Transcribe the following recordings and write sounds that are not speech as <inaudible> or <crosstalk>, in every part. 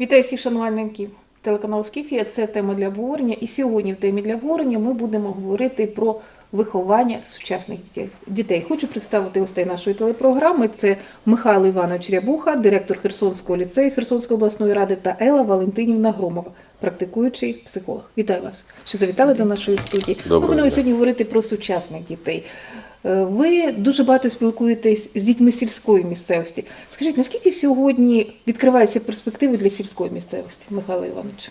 Вітаю всіх шанувальників телеканалу Скіфія. Це тема для обговорення. І сьогодні в темі для обговорення ми будемо говорити про виховання сучасних дітей-. Хочу представити гостей нашої телепрограми. Це Михайло Іванович Рябуха, директор Херсонського ліцею Херсонської обласної ради та Елла Валентинівна Громова, практикуючий психолог. Вітаю вас, що завітали до нашої студії. Доброго ми будемо сьогодні говорити про сучасних дітей. Е, Ви дуже багато спілкуєтесь з дітьми сільської місцевості. Скажіть, наскільки сьогодні відкриваються перспективи для сільської місцевості, Михайло Іванович?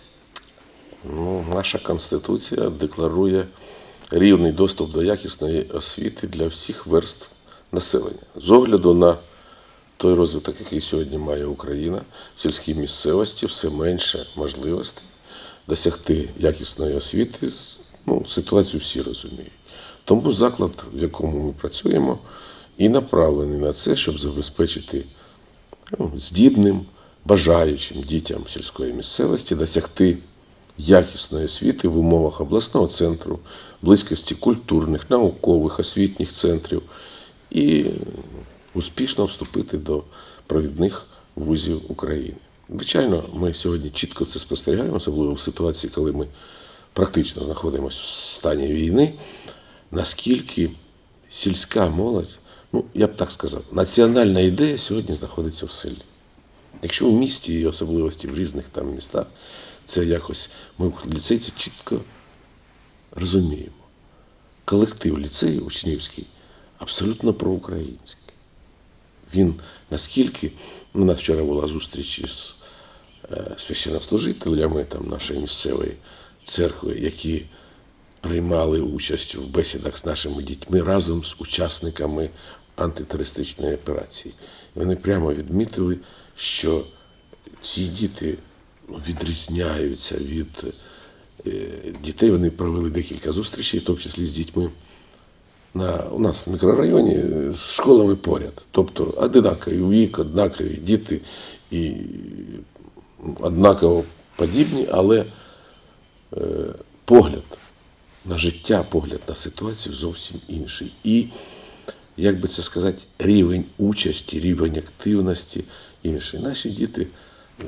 Ну, наша конституція декларує рівний доступ до якісної освіти для всіх верств населення. З огляду на той розвиток, який сьогодні має Україна, в сільській місцевості все менше можливостей досягти якісної освіти. Ну, ситуацію всі розуміють. Тому заклад, в якому ми працюємо, і направлений на це, щоб забезпечити ну, здібним, бажаючим дітям сільської місцевості досягти якісної освіти в умовах обласного центру, близькості культурних, наукових, освітніх центрів і успішно вступити до провідних вузів України. Звичайно, ми сьогодні чітко це спостерігаємо, особливо в ситуації, коли ми практично знаходимося в стані війни, наскільки сільська молодь, ну я б так сказав, національна ідея сьогодні знаходиться в селі. Якщо в місті є особливості в різних там містах, це якось ми в ліцеї це чітко розуміємо. Колектив ліцею учнівський абсолютно проукраїнський. Він наскільки у нас вчора була зустріч із е, священнослужителями там, нашої місцевої церкви, які приймали участь в бесідах з нашими дітьми разом з учасниками антитерористичної операції. Вони прямо відмітили, що ці діти відрізняються від е, дітей. Вони провели декілька зустрічей, в тому числі з дітьми на, у нас в мікрорайоні е, з школами поряд. Тобто однакові вік, однакові діти і однаково подібні, але е, погляд на життя, погляд на ситуацію зовсім інший. І, як би це сказати, рівень участі, рівень активності інший. Наші діти е,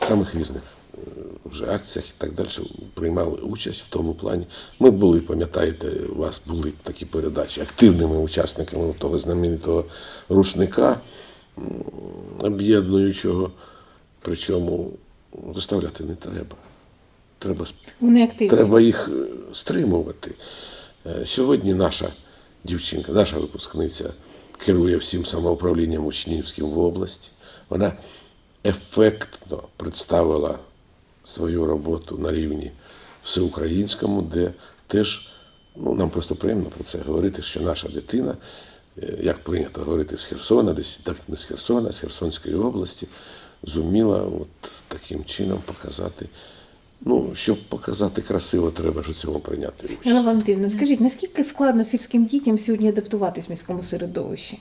в самих різних е, вже акціях і так далі приймали участь в тому плані. Ми були, пам'ятаєте, у вас були такі передачі активними учасниками того знаменитого рушника об'єднуючого. Причому заставляти не треба. Треба Вони активні. Треба їх е, стримувати. Е, Сьогодні наша дівчинка, наша випускниця керує всім самоуправлінням учнівським в області. Вона ефектно представила свою роботу на рівні всеукраїнському, де теж ну, нам просто приємно про це говорити, що наша дитина, е, як прийнято говорити з Херсона, десь так не з Херсона, а з Херсонської області, зуміла от таким чином показати. Ну, щоб показати красиво, треба ж у цьому прийняти участь. Елла Валентинівна, скажіть, наскільки складно сільським дітям сьогодні адаптуватись в міському середовищі?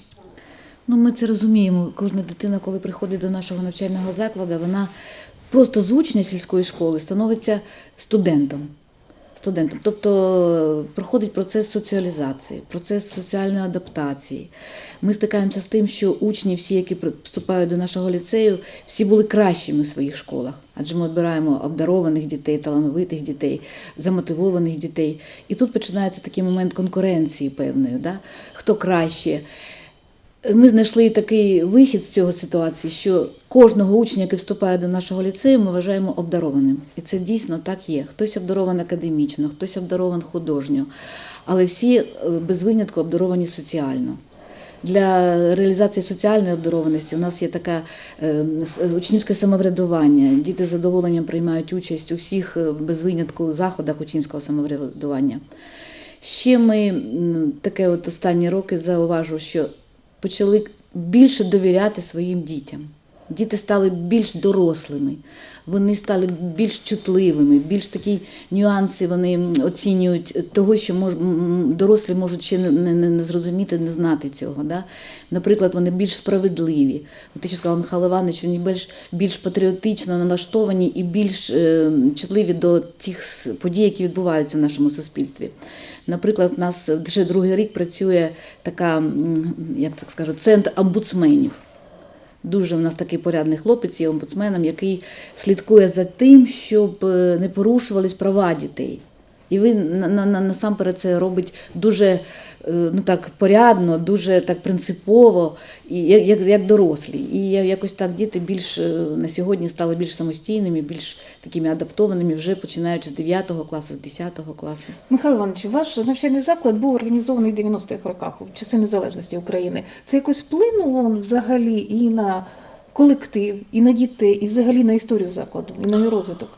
Ну, ми це розуміємо. Кожна дитина, коли приходить до нашого навчального закладу, вона просто з учня сільської школи становиться студентом. Студентом. Тобто е, проходить процес соціалізації, процес соціальної адаптації. Ми стикаємося з тим, що учні, всі, які вступають до нашого ліцею, всі були кращими в своїх школах. Адже ми обираємо обдарованих дітей, талановитих дітей, замотивованих дітей. І тут починається такий момент конкуренції певної, да? хто краще. Ми знайшли такий вихід з цього ситуації, що кожного учня, який вступає до нашого ліцею, ми вважаємо обдарованим. І це дійсно так є. Хтось обдарований академічно, хтось обдарований художньо, але всі е, без винятку обдаровані соціально. Для реалізації соціальної обдарованості у нас є таке е, учнівське самоврядування. Діти з задоволенням приймають участь у всіх е, без винятку заходах учнівського самоврядування. Ще ми таке от останні роки зауважу, що почали більше довіряти своїм дітям. Діти стали більш дорослими, вони стали більш чутливими, більш такі нюанси вони оцінюють того, що мож, дорослі можуть ще не, не, не зрозуміти, не знати цього. Да? Наприклад, вони більш справедливі. Ти що сказала Михайло Іванович, вони більш, більш патріотично налаштовані і більш е, чутливі до тих подій, які відбуваються в нашому суспільстві. Наприклад, у нас вже другий рік працює така, як так скажу, центр омбудсменів. Дуже в нас такий порядний хлопець є омбудсменом, який слідкує за тим, щоб е, не порушувались права дітей. І він на, на, на- насамперед це робить дуже е, ну так порядно, дуже так принципово, і як, як, дорослі. І якось так діти більш е, на сьогодні стали більш самостійними, більш такими адаптованими, вже починаючи з 9 класу, з 10 класу. Михайло Іванович, ваш навчальний заклад був організований в 90-х роках, в часи незалежності України. Це якось вплинуло взагалі і на колектив, і на дітей, і взагалі на історію закладу, і на його розвиток.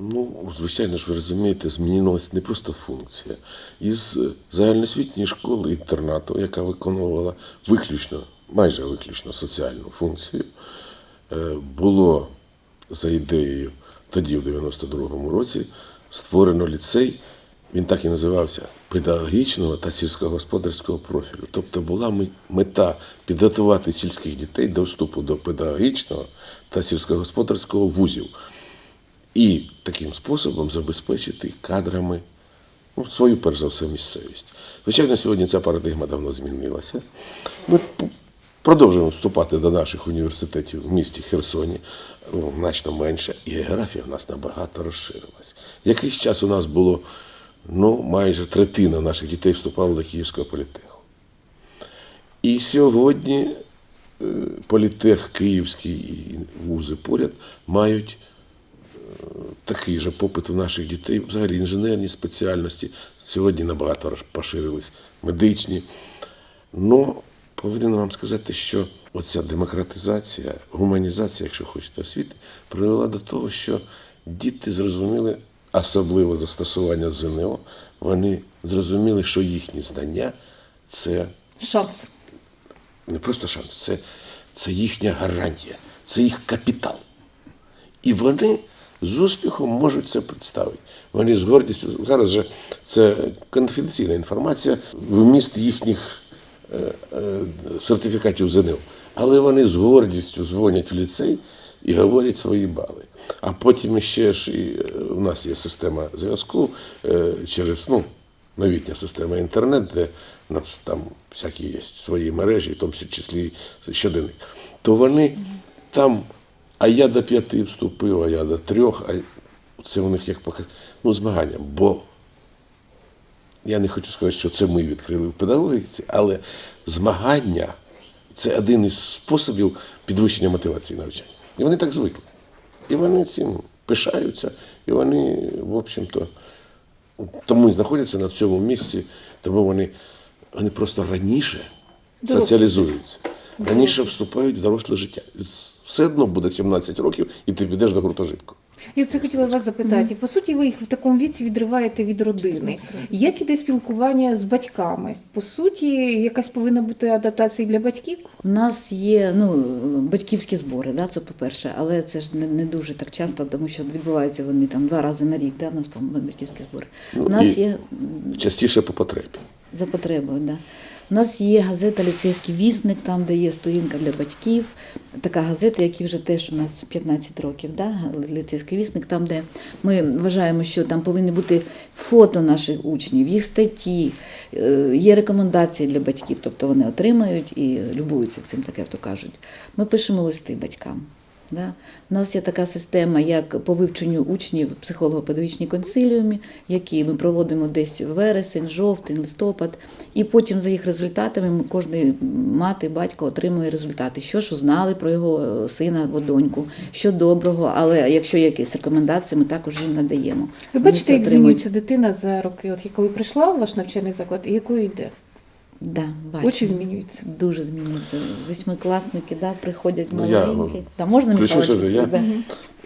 Ну, звичайно ж, ви розумієте, змінилася не просто функція. Із загальноосвітньої школи інтернату, яка виконувала виключно, майже виключно соціальну функцію, е, було за ідеєю тоді, в 92-му році, створено ліцей. Він так і називався педагогічного та сільськогосподарського профілю. Тобто була мета підготувати сільських дітей до вступу до педагогічного та сільськогосподарського вузів і таким способом забезпечити кадрами ну, свою, перш за все, місцевість. Звичайно, сьогодні ця парадигма давно змінилася. Ми продовжуємо вступати до наших університетів в місті Херсоні, ну, значно менше, і географія в нас набагато розширилась. Якийсь час у нас було ну, майже третина наших дітей вступала до Київського політеху. І сьогодні е, політех Київський і вузи поряд мають такий же попит у наших дітей, взагалі інженерні спеціальності. Сьогодні набагато поширились медичні. Ну, повинен вам сказати, що оця демократизація, гуманізація, якщо хочете, освіти, привела до того, що діти зрозуміли, особливо застосування ЗНО, вони зрозуміли, що їхні знання це Шанс. не просто шанс, це, це їхня гарантія, це їх капітал. І вони з успіхом можуть це представити. Вони з гордістю. Зараз же це конфіденційна інформація, вміст їхніх е, е, сертифікатів ЗНО. Але вони з гордістю дзвонять в ліцей і говорять свої бали. А потім ще ж і е, у нас є система зв'язку е, через ну, новітня система інтернет, де у нас там всякі є свої мережі, в тому числі щоденник. То вони там, а я до п'яти вступив, а я до трьох, а це у них як показ... ну, змагання. Бо я не хочу сказати, що це ми відкрили в педагогіці, але змагання це один із способів підвищення мотивації навчання. І вони так звикли. І вони цим пишаються, і вони, в общем-то, тому і знаходяться на цьому місці, тому вони, вони просто раніше соціалізуються, раніше вступають в доросле життя. Все одно буде 17 років, і ти підеш до гуртожитку. Я це хотіла вас запитати. По суті, ви їх в такому віці відриваєте від родини. Як іде спілкування з батьками? По суті, якась повинна бути адаптація для батьків. У нас є ну, батьківські збори, да, це по-перше, але це ж не, не дуже так часто, тому що відбуваються вони там два рази на рік, да, в нас по-моєму, батьківські збори. Ну, У нас і- є Частіше по потребі. за потребою, да. У нас є газета Ліцейський вісник, там, де є сторінка для батьків. Така газета, якій вже теж у нас 15 років, да? Ліцейський вісник, там, де ми вважаємо, що там повинні бути фото наших учнів, їх статті, е, є рекомендації для батьків, тобто вони отримають і любуються цим, так як то кажуть. Ми пишемо листи батькам. Да? У нас є така система, як по вивченню учнів психолого-педагогічній консиліумі, які ми проводимо десь вересень, жовтень, листопад, і потім за їх результатами ми- кожний мати, батько отримує результати, що ж узнали про його е, сина або доньку, що доброго, але якщо є якісь рекомендації, ми також їм надаємо. Ви бачите, як змінюється дитина за роки, от якою прийшла в ваш навчальний заклад і якою йде. Да, бачимо. Очі змінюються. Дуже змінюється. Восьмикласники да, приходять Ну, я, маленькі. Да, можна включу Михайлович? сюди, я- Да.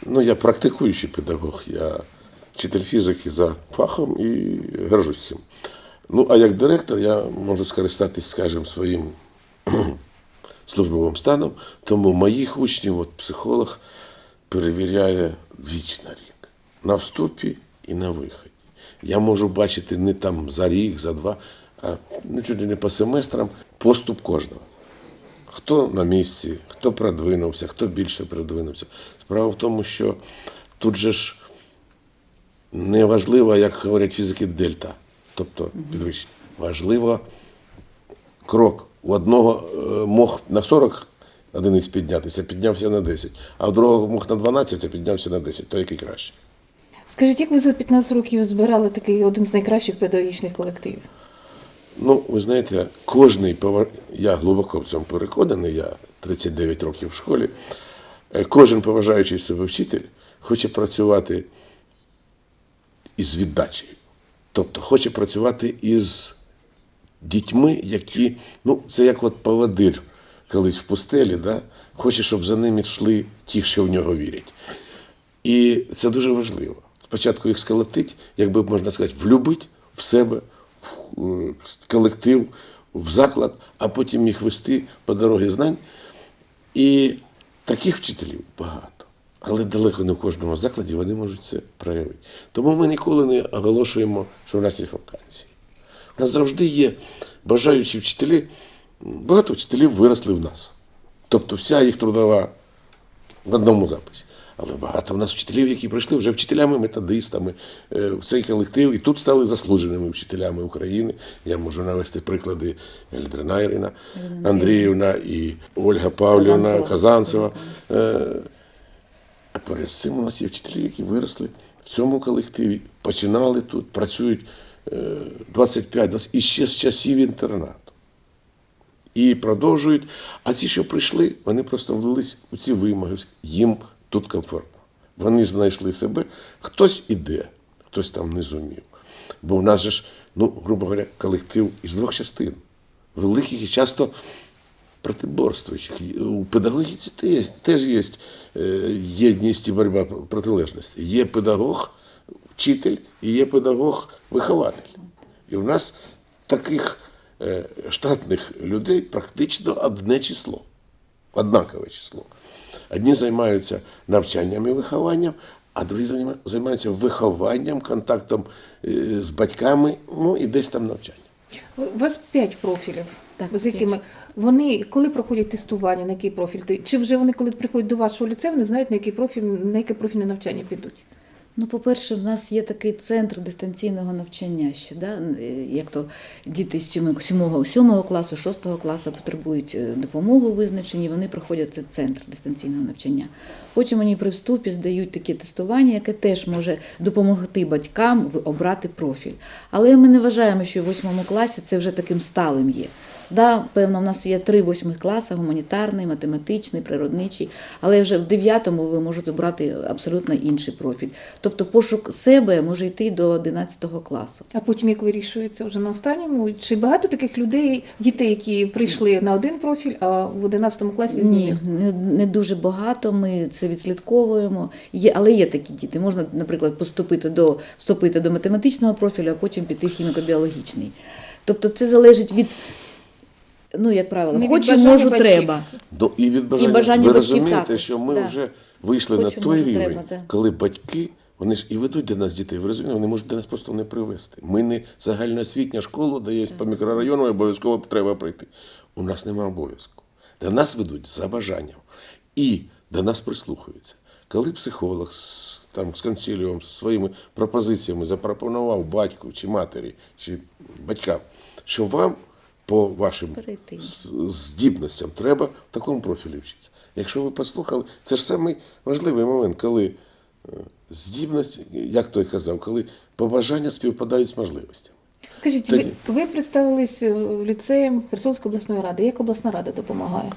Ну, я практикуючий педагог, я вчитель фізики за фахом і горжусь цим. Ну, а як директор я можу скористатись, скажімо, своїм <clears throat> службовим станом, тому моїх учнів, от психолог перевіряє двічі на рік. На вступі і на виході. Я можу бачити не там за рік, за два, а ну, чуть не по семестрам поступ кожного. Хто на місці, хто продвинувся, хто більше продвинувся. Справа в тому, що тут же ж не важливо, як говорять фізики, дельта, тобто підвищення. Важливо крок. У одного е, мох на 40 одиниць піднятися, піднявся на 10, а в другого мог на 12, а піднявся на 10, то який краще. Скажіть, як ви за 15 років збирали такий один з найкращих педагогічних колективів? Ну, ви знаєте, кожний повар... я глибоко в цьому переконаний, я 39 років в школі. Е, Кожен поважаючий себе вчитель хоче працювати із віддачею. Тобто хоче працювати із дітьми, які, ну, це як от поводир колись в пустелі, да? хоче, щоб за ним йшли ті, що в нього вірять. І це дуже важливо. Спочатку їх сколотить, якби можна сказати, влюбить в себе, колектив, в заклад, а потім їх вести по дорозі знань. І таких вчителів багато. Але далеко не в кожному закладі вони можуть це проявити. Тому ми ніколи не оголошуємо, що в нас є вакансії. У нас завжди є бажаючі вчителі. Багато вчителів виросли в нас. Тобто вся їх трудова в одному записі. Але багато в нас вчителів, які прийшли вже вчителями-методистами е, в цей колектив, і тут стали заслуженими вчителями України. Я можу навести приклади Ельдрина Ірина Андріївна і Ольга Павлівна Казанцева. Е, А поряд з цим у нас є вчителі, які виросли в цьому колективі, починали тут, працюють е, 25-20 і ще з часів інтернату. І продовжують. А ці, що прийшли, вони просто влились у ці вимоги. Їм тут комфортно. Вони знайшли себе. Хтось іде, хтось там не зумів. Бо в нас же ж, ну, грубо говоря, колектив із двох частин. Великих і часто протиборствуючих. У педагогіці теж, є е, єдність і боротьба протилежності. Є педагог, вчитель і є педагог-вихователь. І у нас таких е, штатних людей практично одне число, однакове число. Одні займаються навчанням і вихованням, а другі займа- займаються вихованням, контактом з батьками, ну і десь там навчанням. У вас п'ять профілів. Так, з якими вони коли проходять тестування, на який профіль? Ти- Чи вже вони, коли приходять до вашого ліцею, вони знають, на який профіль, на яке профільне навчання підуть? Ну, по-перше, в нас є такий центр дистанційного навчання ще, да? е, як то діти з 7, 7 класу, 6 класу потребують е, допомоги у визначенні, вони проходять цей центр дистанційного навчання. Потім вони при вступі здають таке тестування, яке теж може допомогти батькам обрати профіль. Але ми не вважаємо, що в 8 класі це вже таким сталим є. Да, певно, в нас є три восьмих класи: гуманітарний, математичний, природничий, але вже в дев'ятому ви можете обрати абсолютно інший профіль. Тобто пошук себе може йти до 11 класу. А потім як вирішується вже на останньому? Чи багато таких людей, дітей, які прийшли на один профіль, а в 11 класі Ні, змінили? не, не дуже багато. Ми це відслідковуємо. Є, але є такі діти. Можна, наприклад, поступити до вступити до математичного профілю, а потім піти в хіміко-біологічний. Тобто це залежить від, ну як правило, Не від хочу, бажання можу, батьків. треба. Ну, і від бажання, бажання ви батьків розумієте, також, що ми да. вже вийшли Хочу, на той може, рівень, треба, да. коли батьки, вони ж і ведуть до нас дітей. Ви розумієте, вони можуть до нас просто не привезти. Ми не загальноосвітня школа, де є по мікрорайону, обов'язково треба прийти. У нас немає обов'язку. До нас ведуть за бажанням. І до нас прислухаються. Коли психолог з, там, з консиліумом, з своїми пропозиціями запропонував батьку чи матері, чи батькам, що вам по вашим Перейти. здібностям треба в такому профілі вчитися. Якщо ви послухали, це ж самий важливий момент, коли е, здібність, як той казав, коли побажання співпадають з можливостями. Скажіть, ви, Тоді. ви представились е, ліцеєм Херсонської обласної ради. Як обласна рада допомагає?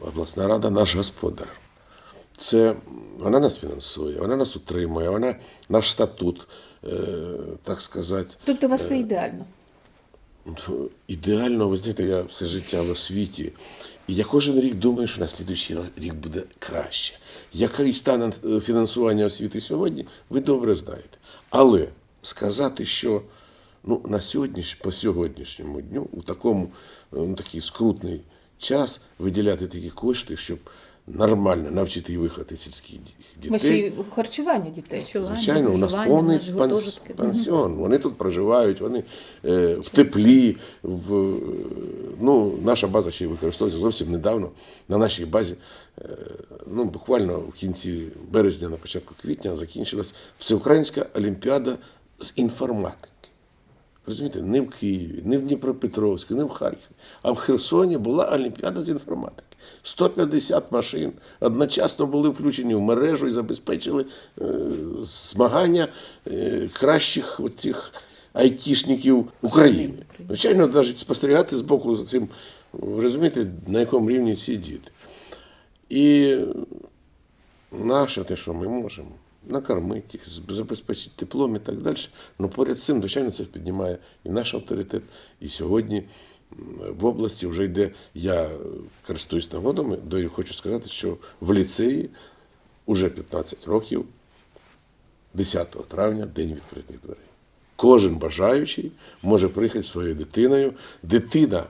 Обласна рада наш господар. Це вона нас фінансує, вона нас утримує, вона наш статут, е, так сказати. Тобто у вас все ідеально. Ідеально, ви знаєте, я все життя в освіті. І я кожен рік думаю, що на слідуючий рік буде краще. Який стане е, фінансування освіти сьогодні, ви добре знаєте. Але сказати, що ну, на сьогодніш, по сьогоднішньому дню, у такому е, ну, такий скрутний час виділяти такі кошти, щоб нормально навчити і виховати сільських ді- дітей. Ваші харчування дітей. Звичайно, у нас повний панс... пансіон. Вони тут проживають, вони е, в теплі. В, е, ну, наша база ще й використовується зовсім недавно. На нашій базі, е, ну, буквально в кінці березня, на початку квітня, закінчилась всеукраїнська олімпіада з інформатики. Розумієте, не в Києві, не в Дніпропетровську, не в Харкові, а в Херсоні була Олімпіада з інформатики. 150 машин одночасно були включені в мережу і забезпечили е, змагання е, кращих цих айтішників України. Звичайно, навіть спостерігати з боку за цим, розумієте, на якому рівні ці діти. І наше те, що ми можемо, накормити їх, забезпечити теплом і так далі. Ну поряд з цим, звичайно, це піднімає і наш авторитет. І сьогодні в області вже йде, я е, користуюсь нагодами, до хочу сказати, що в ліцеї вже 15 років, 10 травня, день відкритих дверей. Кожен бажаючий може приїхати своєю дитиною. Дитина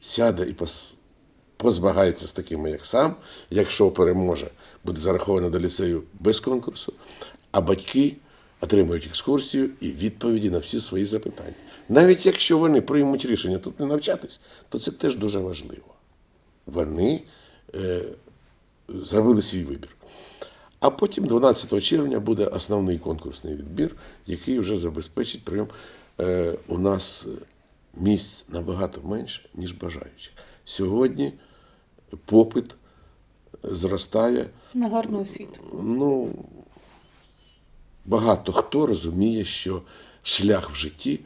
сяде і пос- позмагається з такими, як сам, якщо переможе, буде зараховано до ліцею без конкурсу, а батьки отримують екскурсію і відповіді на всі свої запитання. Навіть якщо вони приймуть рішення тут не навчатись, то це теж дуже важливо. Вони е, зробили свій вибір. А потім, 12 червня, буде основний конкурсний відбір, який вже забезпечить прийом. Е, у нас місць набагато менше, ніж бажаючих. Сьогодні попит зростає. На гарну освіту. Ну, багато хто розуміє, що шлях в житті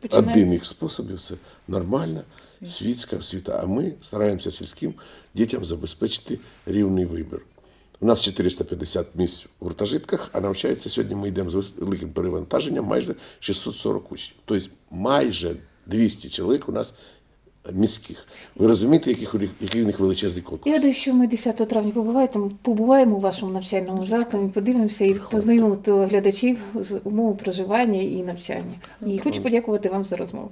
Починається. один із способів це нормальна світська освіта. А ми стараємося сільським дітям забезпечити рівний вибір. У нас 450 місць в гуртожитках, а навчається сьогодні ми йдемо з великим перевантаженням майже 640 учнів. Тобто майже 200 чоловік у нас міських. Ви розумієте, яких, у них- який у них величезний конкурс? Я думаю, що ми 10 травня побуваємо, побуваємо у вашому навчальному закладі, подивимося і познайомимо глядачів з умови проживання і навчання. І хочу подякувати вам за розмову.